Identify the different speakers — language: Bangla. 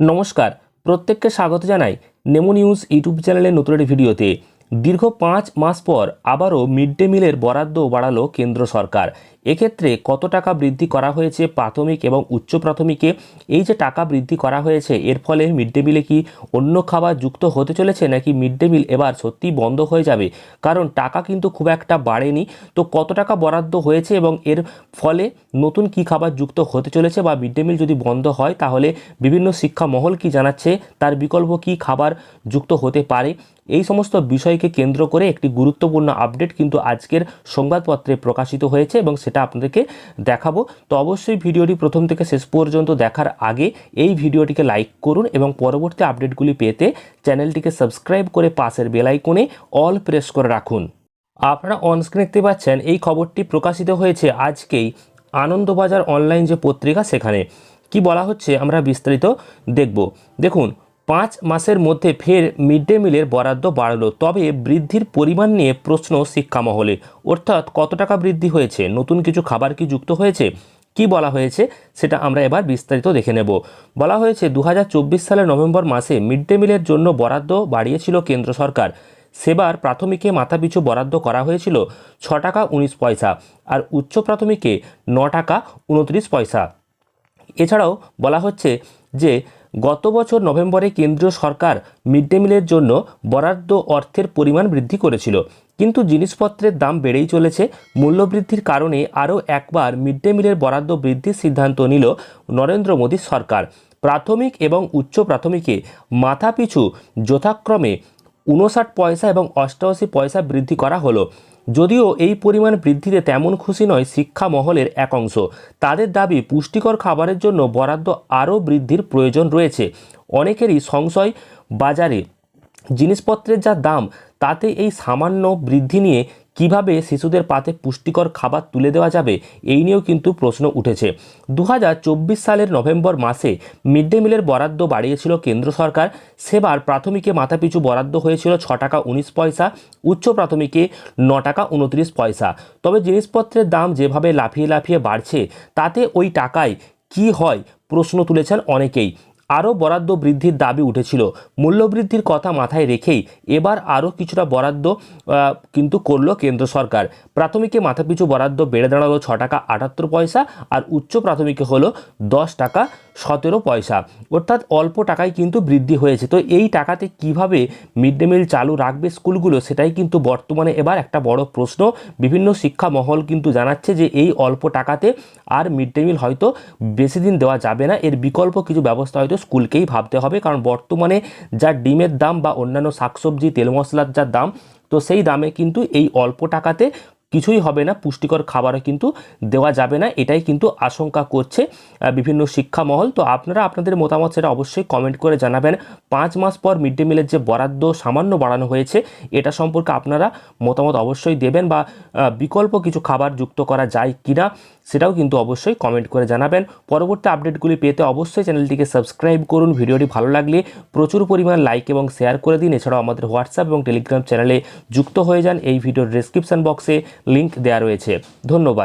Speaker 1: নমস্কার প্রত্যেককে স্বাগত জানাই নেমো নিউজ ইউটিউব চ্যানেলের নতুন একটি ভিডিওতে। দীর্ঘ পাঁচ মাস পর আবারও মিড ডে মিলের বরাদ্দ বাড়ালো কেন্দ্র সরকার। এক্ষেত্রে কত টাকা বৃদ্ধি করা হয়েছে প্রাথমিক এবং উচ্চ প্রাথমিকে? এই যে টাকা বৃদ্ধি করা হয়েছে, এর ফলে মিড ডে মিলে কি অন্য খাবার যুক্ত হতে চলেছে নাকি মিড ডে মিল এবার সত্যিই বন্ধ হয়ে যাবে? কারণ টাকা কিন্তু খুব একটা বাড়েনি। তো কত টাকা বরাদ্দ হয়েছে এবং এর ফলে নতুন কি খাবার যুক্ত হতে চলেছে বা মিড ডে মিল যদি বন্ধ হয় তাহলে বিভিন্ন শিক্ষা মহল কি জানাচ্ছে? তার বিকল্প কি খাবার যুক্ত হতে পারে? এই সমস্ত বিষয়কে কেন্দ্র করে একটি গুরুত্বপূর্ণ আপডেট কিন্তু আজকের সংবাদপত্রে প্রকাশিত হয়েছে এবং সেটা আপনাদেরকে দেখাবো। তো অবশ্যই ভিডিওটি প্রথম থেকে শেষ পর্যন্ত দেখার আগে এই ভিডিওটিকে লাইক করুন এবং পরবর্তী আপডেটগুলি পেতে চ্যানেলটিকে সাবস্ক্রাইব করে পাশের বেলাইকনে অল প্রেস করে রাখুন। আপনারা অনস্ক্রিন দেখতে পাচ্ছেন, এই খবরটি প্রকাশিত হয়েছে আজকেই আনন্দবাজার অনলাইন যে পত্রিকা সেখানে। কি বলা হচ্ছে আমরা বিস্তারিত দেখব। দেখুন পাঁচ মাসের মধ্যে ফের মিড ডে মিলের বরাদ্দ বাড়ল, তবে বৃদ্ধির পরিমাণ নিয়ে প্রশ্ন শিক্ষা মহলে অর্থাৎ কত টাকা বৃদ্ধি হয়েছে? নতুন কিছু খাবার কি যুক্ত হয়েছে? কি বলা হয়েছে? সেটা আমরা এবার বিস্তারিত দেখে নেব। বলা হয়েছে দু হাজার চব্বিশ সালের নভেম্বর মাসে মিড ডে মিলের জন্য বরাদ্দ বাড়িয়েছিল কেন্দ্র সরকার। সেবার প্রাথমিকে মাথাপিছু বরাদ্দ করা হয়েছিল ছ টাকা উনিশ পয়সা আর উচ্চ প্রাথমিকে ন টাকা উনত্রিশ পয়সা। এছাড়াও বলা হচ্ছে যে গত বছর নভেম্বরে কেন্দ্রীয় সরকার মিড ডে মিলের জন্য বরাদ্দ অর্থের পরিমাণ বৃদ্ধি করেছিল। কিন্তু জিনিসপত্রের দাম বেড়েই চলেছে। মূল্যবৃদ্ধির কারণে আরও একবার মিড ডে মিলের বরাদ্দ বৃদ্ধির সিদ্ধান্ত নিল নরেন্দ্র মোদী সরকার। প্রাথমিক এবং উচ্চ প্রাথমিকে মাথাপিছু যথাক্রমে উনষাট পয়সা এবং অষ্টআশি পয়সা বৃদ্ধি করা হলো। যদিও এই পরিমাণ বৃদ্ধিতে তেমন খুশি নয় শিক্ষা মহলের এক অংশ। তাদের দাবি, পুষ্টিকর খাবারের জন্য বরাদ্দ আরও বৃদ্ধির প্রয়োজন রয়েছে। অনেকেরই সংশয়, বাজারে জিনিসপত্রের যা দাম, তাতে এই সামান্য বৃদ্ধি নিয়ে কীভাবে শিশুদের পাতে পুষ্টিকর খাবার তুলে দেওয়া যাবে এই নিয়েও কিন্তু প্রশ্ন উঠেছে। দু হাজার চব্বিশ সালের নভেম্বর মাসে মিড ডে মিলের বরাদ্দ বাড়িয়েছিল কেন্দ্র সরকার। সেবার প্রাথমিকে মাথাপিছু বরাদ্দ হয়েছিল ছ টাকা উনিশ পয়সা, উচ্চ প্রাথমিকে ন টাকা উনত্রিশ পয়সা। তবে জিনিসপত্রের দাম যেভাবে লাফিয়ে লাফিয়ে বাড়ছে, তাতে ওই টাকায় কি হয় প্রশ্ন তুলেছেন অনেকেই। আরও বরাদ্দ বৃদ্ধির দাবি উঠেছিল। মূল্যবৃদ্ধির কথা মাথায় রেখেই এবার আরও কিছুটা বরাদ্দ কিন্তু করল কেন্দ্র সরকার। প্রাথমিকে মাথাপিছু বরাদ্দ বেড়ে দাঁড়াল ছ টাকা আটাত্তর পয়সা আর উচ্চ প্রাথমিকে হলো দশ টাকা সতেরো পয়সা। অর্থাৎ অল্প টাকায় কিন্তু বৃদ্ধি হয়েছে। তো এই টাকাতে কীভাবে মিড ডে মিল চালু রাখবে স্কুলগুলো সেটাই কিন্তু বর্তমানে এবার একটা বড় প্রশ্ন। বিভিন্ন শিক্ষা মহল কিন্তু জানাচ্ছে যে এই অল্প টাকাতে আর মিড ডে মিল হয়তো বেশি দিন দেওয়া যাবে না। এর বিকল্প কিছু ব্যবস্থা হয়তো স্কুলকেই ভাবতে হবে, কারণ বর্তমানে যা ডিমের দাম বা অন্যান্য শাকসবজি, তেল মশলার যা দাম, তো সেই দামে কিন্তু এই অল্প টাকাতে কিছুই হবে না, পুষ্টিকর খাবারও কিন্তু দেওয়া যাবে না, এটাই কিন্তু আশঙ্কা করছে বিভিন্ন শিক্ষা মহল তো আপনারা আপনাদের মতামত সেটা অবশ্যই কমেন্ট করে জানাবেন। পাঁচ মাস পর মিড ডে মিলের যে বরাদ্দ সামান্য বাড়ানো হয়েছে, এটা সম্পর্কে আপনারা মতামত অবশ্যই দেবেন বা বিকল্প কিছু খাবার যুক্ত করা যায় কিনা। সেটাও কিন্তু অবশ্যই কমেন্ট করে জানাবেন। পরবর্তী আপডেটগুলি পেতে অবশ্যই চ্যানেলটিকে সাবস্ক্রাইব করুন। ভিডিওটি ভালো লাগলে প্রচুর পরিমাণ লাইক এবং শেয়ার করে দিন। এছাড়াও আমাদের হোয়াটসঅ্যাপ এবং টেলিগ্রাম চ্যানেলে যুক্ত হয়ে যান। এই ভিডিওর ডিসক্রিপশান বক্সে লিঙ্ক দেওয়া রয়েছে। ধন্যবাদ।